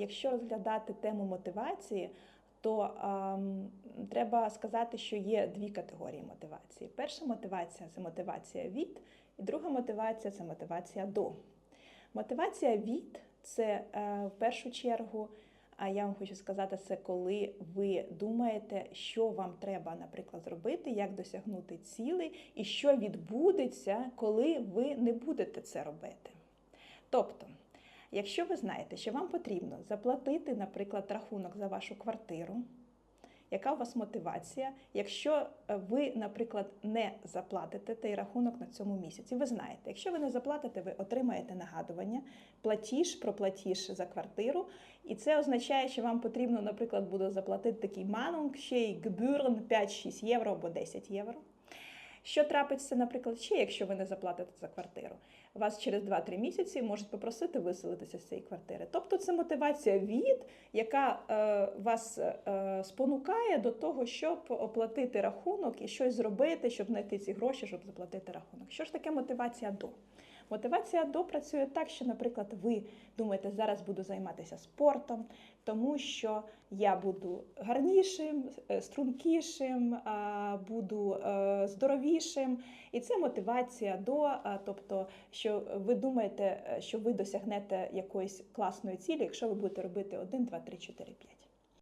якщо розглядати тему мотивації, то ем, треба сказати, що є дві категорії мотивації. Перша мотивація це мотивація від, і друга мотивація це мотивація до. Мотивація від це е, в першу чергу. А я вам хочу сказати, це коли ви думаєте, що вам треба, наприклад, зробити, як досягнути цілей, і що відбудеться, коли ви не будете це робити. Тобто, якщо ви знаєте, що вам потрібно заплатити, наприклад, рахунок за вашу квартиру, яка у вас мотивація? Якщо е, ви, наприклад, не заплатите той рахунок на цьому місяці, ви знаєте, якщо ви не заплатите, ви отримаєте нагадування, платіж про платіж за квартиру, і це означає, що вам потрібно, наприклад, буде заплатити такий манунг, ще й гбюрн 5-6 євро або 10 євро. Що трапиться, наприклад, ще якщо ви не заплатите за квартиру? Вас через 2-3 місяці можуть попросити виселитися з цієї квартири. Тобто це мотивація від, яка е, вас е, спонукає до того, щоб оплатити рахунок і щось зробити, щоб знайти ці гроші, щоб заплатити рахунок. Що ж таке мотивація до? Мотивація до працює так, що, наприклад, ви думаєте, зараз буду займатися спортом, тому що я буду гарнішим, е, стрункішим, буду е, здоровішим. І це мотивація до, тобто, що ви думаєте, е, що ви досягнете якоїсь класної цілі, якщо ви будете робити 1, 2, 3, 4, 5.